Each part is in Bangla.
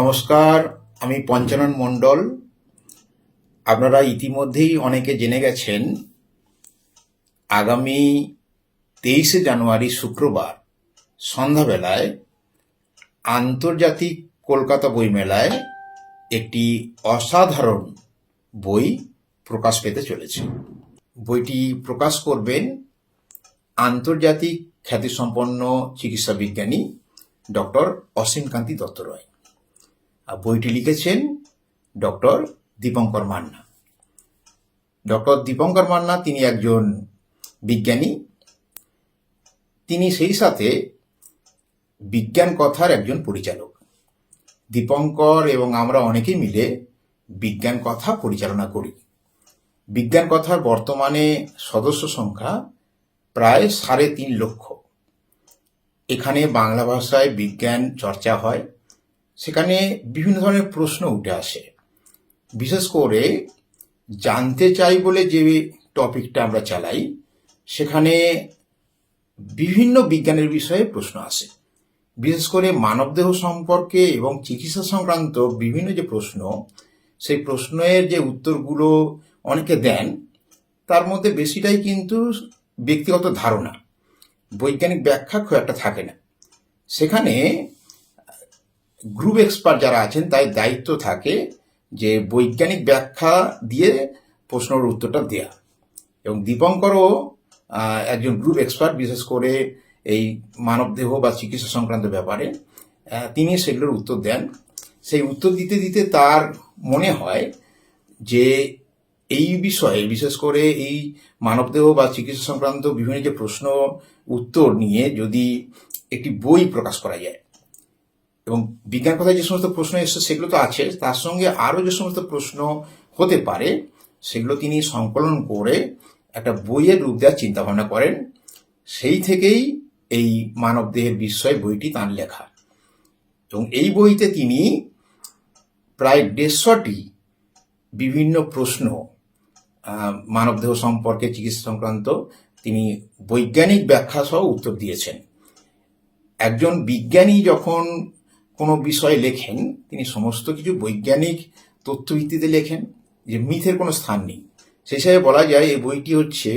নমস্কার, আমি পঞ্চানন মণ্ডল। আপনারা ইতিমধ্যেই অনেকে জেনে গেছেন, আগামী তেইশে জানুয়ারি শুক্রবার সন্ধ্যাবেলায় আন্তর্জাতিক কলকাতা বইমেলায় একটি অসাধারণ বই প্রকাশ পেতে চলেছে। বইটি প্রকাশ করবেন আন্তর্জাতিক খ্যাতিসম্পন্ন চিকিৎসা বিজ্ঞানী ডক্টর অসীমকান্তি দত্ত রয় বইটি লিখেছেন ডক্টর দীপঙ্কর মান্না। ডক্টর দীপঙ্কর মান্না তিনি একজন বিজ্ঞানী। তিনি সেই সাথে বিজ্ঞান কথার একজন পরিচালক। দীপঙ্কর এবং আমরা অনেকেই মিলে বিজ্ঞান কথা পরিচালনা করি। বিজ্ঞান কথার বর্তমানে সদস্য সংখ্যা প্রায় সাড়ে তিন লক্ষ। এখানে বাংলা ভাষায় বিজ্ঞান চর্চা হয়। সেখানে বিভিন্ন ধরনের প্রশ্ন উঠে আসে। বিশেষ করে জানতে চাই বলে যে টপিকটা আমরা চালাই, সেখানে বিভিন্ন বিজ্ঞানের বিষয়ে প্রশ্ন আসে। বিশেষ করে মানবদেহ সম্পর্কে এবং চিকিৎসা সংক্রান্ত বিভিন্ন যে প্রশ্ন, সেই প্রশ্নের যে উত্তরগুলো অনেকে দেন, তার মধ্যে বেশিটাই কিন্তু ব্যক্তিগত ধারণা। বৈজ্ঞানিক ব্যাখ্যা খুব একটা থাকে না। সেখানে গ্রুপ এক্সপার্ট যারা আছেন, তাই দায়িত্ব থাকে যে বৈজ্ঞানিক ব্যাখ্যা দিয়ে প্রশ্নের উত্তরটা দেয়া। এবং দীপঙ্করও একজন গ্রুপ এক্সপার্ট বিশেষ করে এই মানবদেহ বা চিকিৎসা সংক্রান্ত ব্যাপারে তিনি সেগুলোর উত্তর দেন। সেই উত্তর দিতে দিতে তার মনে হয় যে এই বিষয়ে, বিশেষ করে এই মানবদেহ বা চিকিৎসা সংক্রান্ত বিভিন্ন যে প্রশ্ন উত্তর নিয়ে যদি একটি বই প্রকাশ করা যায় এবং বিজ্ঞান কথায় যে সমস্ত প্রশ্ন এসছে, সেগুলো তো আছে। তার সঙ্গে আরও যে সমস্ত প্রশ্ন হতে পারে, সেগুলো তিনি সংকলন করে একটা বইয়ের রূপ দেওয়ার চিন্তা ভাবনা করেন। সেই থেকেই এই মানবদেহের বিষয় বইটি তাঁর লেখা। এবং এই বইতে তিনি প্রায় দেড়শোটি বিভিন্ন প্রশ্ন মানবদেহ সম্পর্কে চিকিৎসা সংক্রান্ত তিনি বৈজ্ঞানিক ব্যাখ্যা সহ উত্তর দিয়েছেন। একজন বিজ্ঞানী যখন কোনো বিষয়ে লেখেন, তিনি সমস্ত কিছু বৈজ্ঞানিক তথ্য ভিত্তিতে লেখেন, যে মিথের কোনো স্থান নেই। সেই হিসাবে বলা যায়, এই বইটি হচ্ছে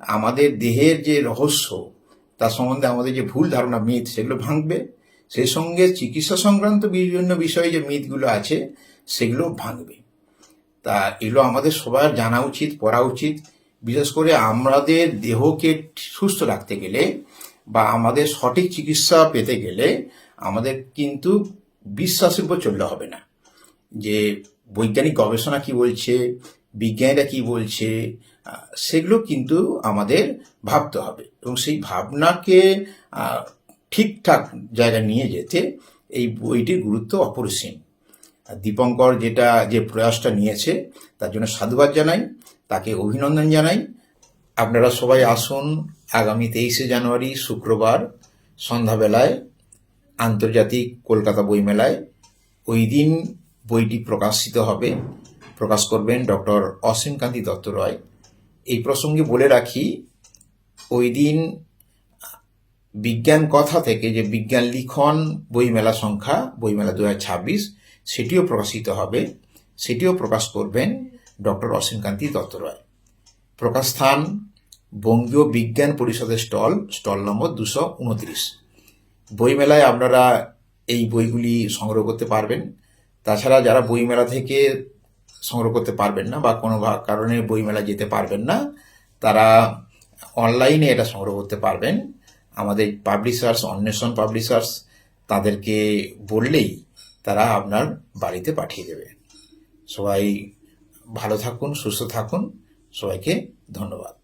আমাদের দেহের যে রহস্য, তার সম্বন্ধে আমাদের যে ভুল ধারণা, মিথ, সেগুলো ভাঙবে। সেই সঙ্গে চিকিৎসা সংক্রান্ত বিভিন্ন বিষয়ে যে মিথগুলো আছে সেগুলো ভাঙবে। তা এগুলো আমাদের সবার জানা উচিত, পড়া উচিত। বিশেষ করে আমাদের দেহকে সুস্থ রাখতে গেলে বা আমাদের সঠিক চিকিৎসা পেতে গেলে আমাদের কিন্তু বিশ্বাসের উপর চললে হবে না। যে বৈজ্ঞানিক গবেষণা কি বলছে, বিজ্ঞানীরা কি বলছে সেগুলো কিন্তু আমাদের ভাবতে হবে এবং সেই ভাবনাকে ঠিকঠাক জায়গায় নিয়ে যেতে এই বইটির গুরুত্ব অপরিসীম। দীপঙ্কর যেটা, যে প্রয়াসটা নিয়েছে, তার জন্য সাধুবাদ জানাই, তাকে অভিনন্দন জানাই। আপনারা সবাই আসুন আগামী তেইশে জানুয়ারি, শুক্রবার, সন্ধ্যাবেলায় আন্তর্জাতিক কলকাতা বইমেলায় ওই দিন বইটি প্রকাশিত হবে। প্রকাশ করবেন ডক্টর অসীমকান্তি দত্ত রয়। এই প্রসঙ্গে বলে রাখি ওই দিন বিজ্ঞান কথা থেকে যে বিজ্ঞান লিখন বইমেলা সংখ্যা, বইমেলা দু ছাব্বিশ, সেটিও প্রকাশিত হবে। সেটিও প্রকাশ করবেন ডক্টর অসীমকান্তি দত্ত রয়। প্রকাশ স্থান বঙ্গীয় বিজ্ঞান পরিষদের স্টল স্টল নম্বর দুশো উনত্রিশ। বইমেলায় আপনারা এই বইগুলি সংগ্রহ করতে পারবেন। তাছাড়া যারা বইমেলা থেকে সংগ্রহ করতে পারবেন না বা কোনো কারণে বইমেলা যেতে পারবেন না, তারা অনলাইনে এটা সংগ্রহ করতে পারবেন। আমাদের পাবলিশার্স, অন্বেষণ পাবলিশার্স তাদেরকে বললেই তারা আপনার বাড়িতে পাঠিয়ে দেবে। সবাই ভালো থাকুন, সুস্থ থাকুন। সবাইকে ধন্যবাদ।